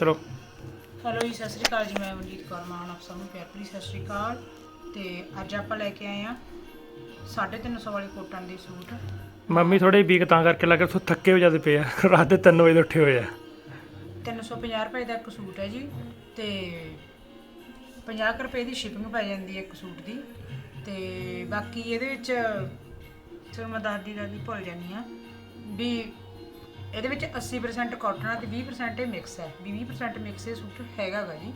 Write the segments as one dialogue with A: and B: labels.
A: ਚਲੋ
B: ਹੈਲੋ ਜੀ ਸਤਿ ਸ਼੍ਰੀ ਅਕਾਲ ਜੀ ਮੈਂ ਮਨਜੀਤ ਕੌਰ ਮਾਨ ਆਪ ਸਭ ਨੂੰ ਪਿਆਰ ਭਰੀ ਸਤਿ ਸ਼੍ਰੀ ਅਕਾਲ। ਤੇ ਅੱਜ ਆਪਾਂ ਲੈ ਕੇ ਆਏ ਆ 350 ਵਾਲੇ ਕੋਟਨ ਦੇ ਸੂਟ।
A: ਮੰਮੀ ਥੋੜੇ ਵੀਕ ਤਾਂ ਕਰਕੇ ਲੱਗ ਰਿਹਾ ਥੱਕੇ ਹੋ ਜਾਂਦੇ ਪਏ ਆ। ਰਾਤ ਦੇ 3 ਵਜੇ ਦੇ ਉੱਠੇ ਹੋਏ ਆ।
B: 350 ਰੁਪਏ ਦਾ ਇੱਕ ਸੂਟ ਹੈ ਜੀ ਤੇ 50 ਕੁ ਰੁਪਏ ਦੀ ਸ਼ਿਪਿੰਗ ਪੈ ਜਾਂਦੀ ਹੈ ਇੱਕ ਸੂਟ ਦੀ। ਤੇ ਬਾਕੀ ਇਹਦੇ ਵਿੱਚ ਤੁਹਾਨੂੰ ਮੈਂ ਦੱਸਦੀ ਦੱਸਦੀ ਭੁੱਲ ਜਾਂਦੀ ਆ ਵੀ ਇਹਦੇ ਵਿੱਚ 80% ਕਾਟਨ ਆ ਤੇ 20% ਇਹ ਮਿਕਸ ਹੈ ਵੀ 20% ਮਿਕਸ ਇਹ ਸੂਟ ਹੈਗਾ ਗਾ ਜੀ।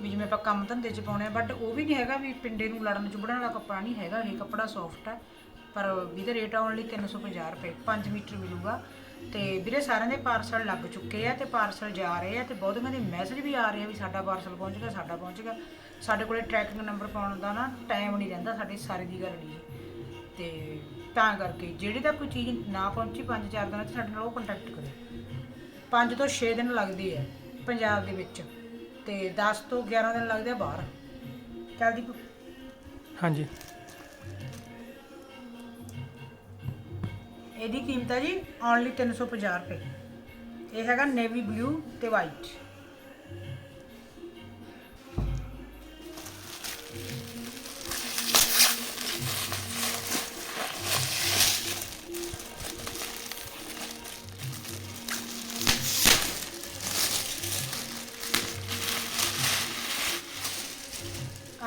B: ਵੀ ਜਿਵੇਂ ਆਪਾਂ ਕੰਮ ਧੰਦੇ 'ਚ ਪਾਉਣੇ ਆ ਬਟ ਉਹ ਵੀ ਨਹੀਂ ਹੈਗਾ ਵੀ ਪਿੰਡੇ ਨੂੰ ਲੜਨ, ਚੁਬੜਨ ਵਾਲਾ ਕੱਪੜਾ ਨਹੀਂ ਹੈਗਾ, ਇਹ ਕੱਪੜਾ ਸੌਫਟ ਹੈ ਪਰ ਇਹਦਾ ਰੇਟ ਆਉਣ ਲਈ 350 ਰੁਪਏ 5 ਮੀਟਰ ਮਿਲੂਗਾ ਤੇ ਵੀਰੇ ਸਾਰਿਆਂ ਦੇ ਪਾਰਸਲ ਲੱਗ ਚੁੱਕੇ ਆ ਤੇ ਪਾਰਸਲ ਜਾ ਰਹੇ ਆ ਤੇ ਬਹੁਤ ਦੇ ਮੈਸੇਜ ਵੀ ਆ ਰਹੇ ਆ ਵੀ ਸਾਡਾ ਪਾਰਸਲ ਪਹੁੰਚ ਗਿਆ, ਸਾਡਾ ਪਹੁੰਚ ਗਿਆ। ਸਾਡੇ ਕੋਲੇ ਟਰੈਕਿੰਗ ਨੰਬਰ ਪਾਉਣ ਦਾ ਨਾ ਟਾਈਮ ਨਹੀਂ ਰਹਿੰਦਾ, ਸਾਡੇ ਸਾਰੇ ਦੀ ਗੱਲ ਨਹੀਂ ਤੇ ਤਾਂ ਕਰਕੇ ਜਿਹੜੀ ਤਾਂ ਕੋਈ ਚੀਜ਼ ਨਾ ਪਹੁੰਚੀ 5-4 ਦਿਨਾਂ 'ਚ ਸਾਡੇ ਨਾਲ ਉਹ ਕੰਟੈਕਟ ਕਰੇ 5 ਤੋਂ 6 ਦਿਨ ਲੱਗਦੇ ਆ ਪੰਜਾਬ ਦੇ ਵਿੱਚ ਤੇ 10 ਤੋਂ 11 ਦਿਨ ਲੱਗਦੇ ਆ ਬਾਹਰ। ਚੱਲਦੀ
A: ਹਾਂਜੀ।
B: ਇਹਦੀ ਕੀਮਤ ਹੈ ਜੀ ਓਨਲੀ 350 ਰੁਪਏ। ਇਹ ਹੈਗਾ ਨੇਵੀ ਬਲੂ ਤੇ ਵਾਈਟ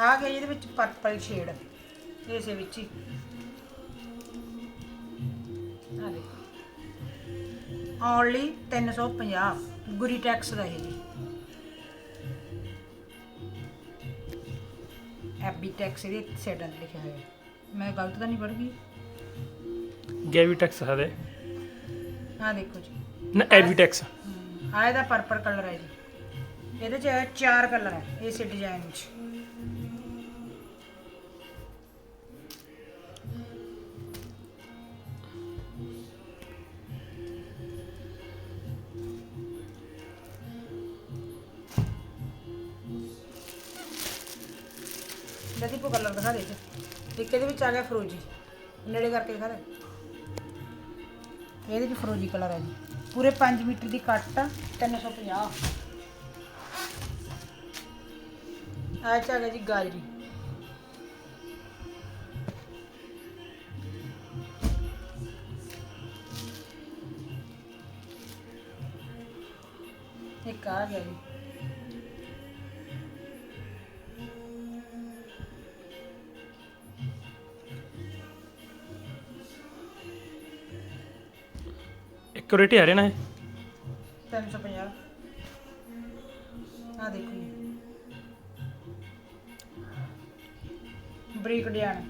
B: ਆ ਗਿਆ ਜੀ ਇਹਦੇ ਵਿੱਚ ਪਰਪਲ ਸ਼ੇਡ ਇਸੇ ਵਿੱਚ ਹੀ। ਆ ਦੇਖੋ। ਓਨਲੀ 350 ਗੁਰੀ ਟੈਕਸ ਦਾ ਇਹ ਜੀ। ਐਫਬੀ ਟੈਕਸ ਇਹਦੇ ਸੈਡਨ ਲਿਖਿਆ ਹੋਇਆ। ਹੈ। ਮੈਂ ਗਲਤ ਤਾਂ ਨਹੀਂ ਪੜ੍ਹ ਗਈ?
A: ਗੈਵੀ ਟੈਕਸ ਹਦੇ
B: ਆ ਦੇਖੋ ਜੀ।
A: ਨਾ ਐਵੀ ਟੈਕਸ
B: ਆ ਇਹਦਾ ਪਰਪਲ ਕਲਰ ਹੈ ਜੀ। ਇਹਦੇ ਚ ਚਾਰ ਕਲਰ ਹੈ ਇਸੇ ਡਿਜ਼ਾਈਨ 'ਚ। ਜਦੀ ਕੋ ਕਲਰ ਦਿਖਾ ਦੇ ਜੀ ਇੱਕ ਇਹਦੇ ਵਿੱਚ ਆ ਗਿਆ ਫਰੋਜੀ। ਨੇੜੇ ਕਰਕੇ ਦਿਖਾ ਦੇ। ਇਹਦੇ ਚ ਫਰੋਜੀ ਕਲਰ ਹੈ ਜੀ। ਪੂਰੇ 5 ਮੀਟਰ ਦੀ ਕੱਟ ਆ 350 ਆ ਚ ਆ ਗਿਆ ਜੀ ਗਾਜਰੀ। ਇੱਕ ਆ ਗਿਆ ਜੀ।
A: ਇੱਕ ਰੇਟ ਆ ਰਿਹਾ ਨਾ ਇਹ?
B: 350 ਆ ਦੇਖੋ ਜੀ। ਬਰੀਕ ਡਿਜ਼ਾਈਨ।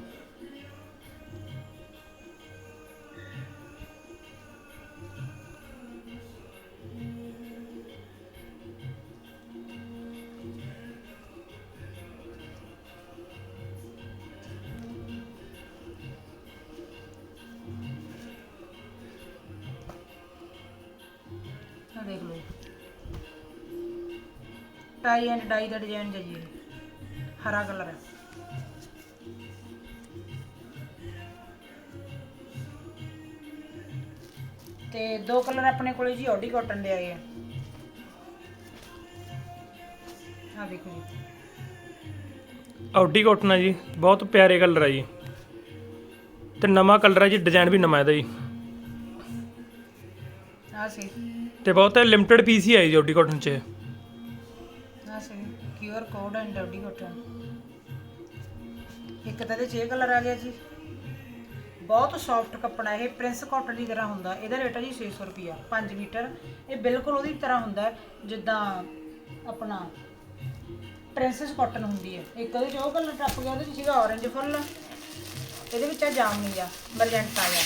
B: ਟਾਈ ਐਂਡ ਡਾਈ ਦਾ ਡਿਜ਼ਾਈਨ ਜੀ ਇਹ। ਹਰਾ ਕਲਰ ਹੈ। ਤੇ ਦੋ ਕਲਰ ਆਪਣੇ ਕੋਲੇ ਜੀ ਔਡੀ ਕਾਟਨ ਦੇ ਆਏ ਆ। ਆ ਦੇਖੋ ਜੀ।
A: ਆਉਡੀ ਕਾਟਨ ਜੀ ਬਹੁਤ ਪਿਆਰੇ ਕਲਰ ਆ ਜੀ। ਤੇ ਨਵਾਂ ਕਲਰ ਆ ਜੀ ਡਿਜ਼ਾਈਨ ਵੀ ਨਵਾਂ ਇਹਦਾ ਜੀ।
B: ਆ ਸੀ
A: ਤੇ ਬਹੁਤ ਲਿਮਟਿਡ ਪੀਸ ਹੀ ਆਈ ਜੀ ਆਉਡੀ ਕਾਟਨ 'ਚ।
B: ਸੀ ਕਿਊਆਰ ਕੋਡ ਐਂਡ ਔਡੀ ਕਾਟਨ ਇੱਕ ਤਾਂ ਇਹਦੇ 'ਚ ਕਲਰ ਆ ਗਿਆ ਜੀ। ਬਹੁਤ ਸੌਫਟ ਕੱਪੜਾ, ਇਹ ਪ੍ਰਿੰਸ ਕਾਟਨ ਦੀ ਤਰ੍ਹਾਂ ਹੁੰਦਾ, ਇਹਦਾ ਰੇਟ ਹੈ ਜੀ 600 ਰੁਪਿਆ 5 ਮੀਟਰ। ਇਹ ਬਿਲਕੁਲ ਉਹਦੀ ਤਰ੍ਹਾਂ ਹੁੰਦਾ, ਜਿੱਦਾਂ ਆਪਣਾ ਪ੍ਰਿੰਸਸ ਕਾਟਨ ਹੁੰਦੀ ਹੈ। ਇੱਕ ਉਹਦੇ 'ਚ ਉਹ ਕਲਰ ਟੱਪ ਗਿਆ, ਉਹਦੇ 'ਚ ਸੀਗਾ orange ਫੁੱਲ ਇਹਦੇ ਵਿੱਚ ਆ ਜਾਮਨੀ ਆ ਮਰਜੈਂਟਾ ਆ।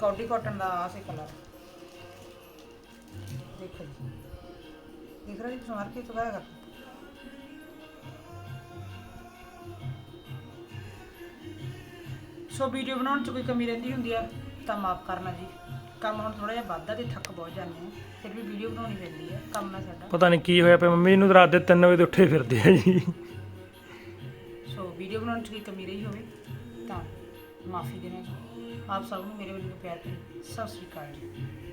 B: ਕੌਡੀ ਕਾਟਨ ਦਾ ਆ ਸੀ ਕਲਰ। ਦੇਖੋ ਜੀ। ਦੇਖ ਰਹੇ ਸਮਾਰ ਕੇ ਤੋਂ ਕਰ ਸੋ ਵੀਡੀਓ ਬਣਾਉਣ ਚ ਕੋਈ ਕਮੀ ਰਹਿੰਦੀ ਹੁੰਦੀ ਆ ਤਾਂ ਮਾਫ ਕਰਨਾ ਜੀ। ਕੰਮ ਹੁਣ ਥੋੜਾ ਜਿਹਾ ਵੱਧਦਾ ਤੇ ਥੱਕ ਬਹੁਤ ਜਾਂਦੇ ਆ ਫਿਰ ਵੀ ਵੀਡੀਓ ਬਣਾਉਣੀ ਪੈਂਦੀ ਹੈ ਕੰਮ ਹੈ ਸਾਡਾ।
A: ਪਤਾ ਨਹੀਂ ਕੀ ਹੋਇਆ ਪਿਆ ਮੰਮੀ ਨੂੰ ਰਾਤ ਦੇ 3 ਵਜੇ ਉੱਠੇ ਫਿਰਦੇ ਆ ਜੀ।
B: ਸੋ ਵੀਡੀਓ ਬਣਾਉਣ ਚ ਕੋਈ ਕਮੀ ਰਹੀ ਹੋਵੇ ਤਾਂ ਮਾਫੀ ਦੇਣਾ ਜੀ। ਆਪ ਸਭ ਨੂੰ ਮੇਰੇ ਵੱਲੋਂ ਪਿਆਰ ਭਰੀ ਸਤਿ ਸ੍ਰੀ ਅਕਾਲ ਜੀ।